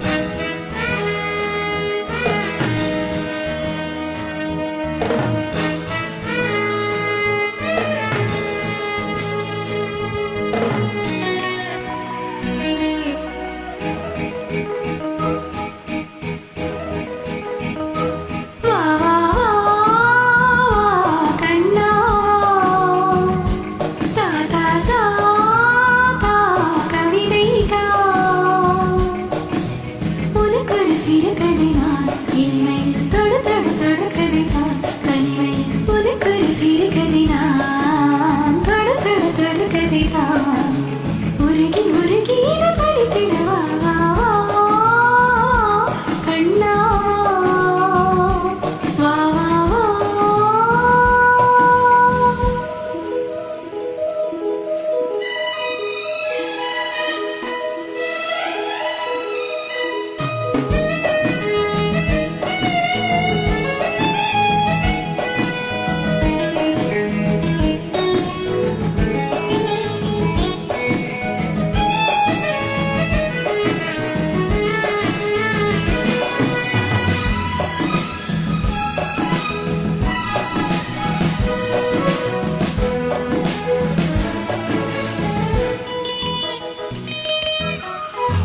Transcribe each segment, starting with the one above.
Yeah. சிறுகதை நான் என்னை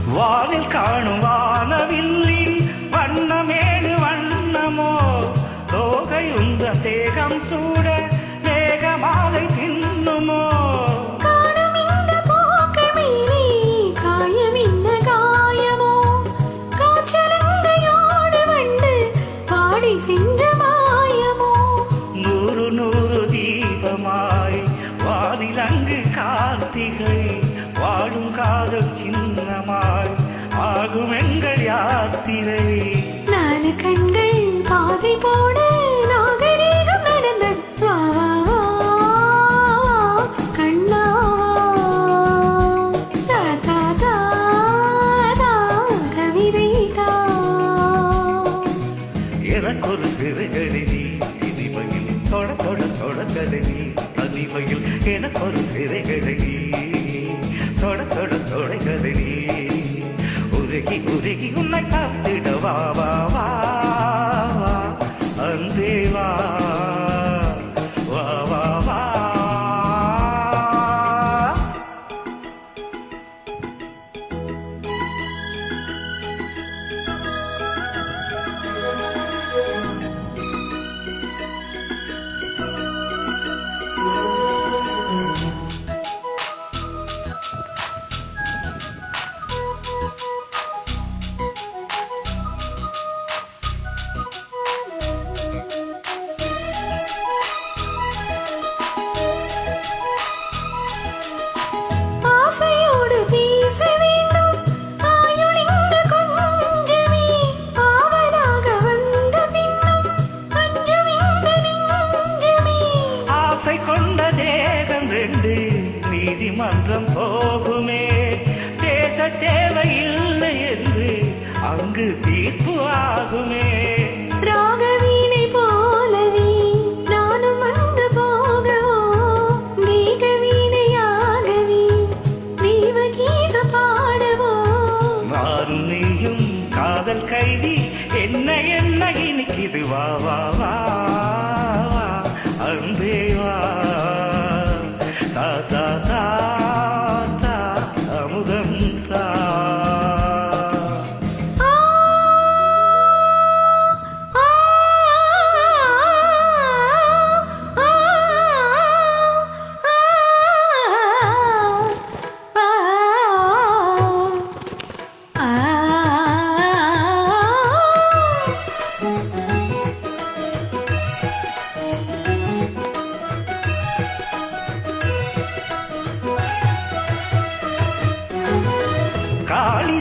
வானில் காணும் வானவில் ఉరిగి ఉరిగి ఉన్న కవిడవావా மன்றம் போகுமே. பேச தேவையில்லை என்று அங்கு தீர்ப்பு ஆகுமே. காதல் கைதி என்ன என்ன இன்னைக்கு இது வா வா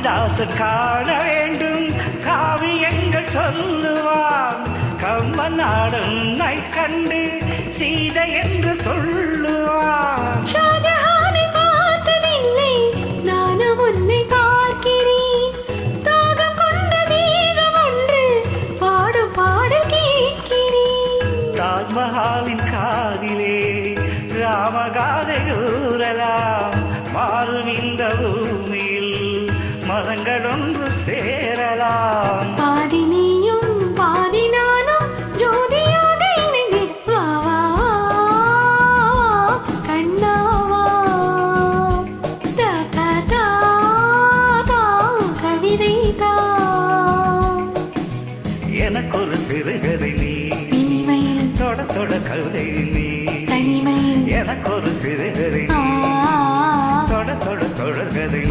கண்ணதாசன் காண வேண்டும். காவியங்கள் சொல்லுவான். கம்ப நாடும் நை கண்டு சீதை என்று சொல்லுவான். தாஜ்மஹாலின் காதிலே ராமகாதை கூறலாம் மாறும் இந்த பூமியில் கரங்கள் ஒன்று சேரலாம். பாதி நீயும் பாதி நானும் ஜோதியாக இணைந்திடுவாவா கண்ணாவா தகதா கவிதை எனக்கு ஒரு சிறுகதை நீ. இனிமையில். தொட தொட கவிதை நீ. தனிமையில். எனக்கு ஒரு சிறுகதை தொட தொட தொடர்கதை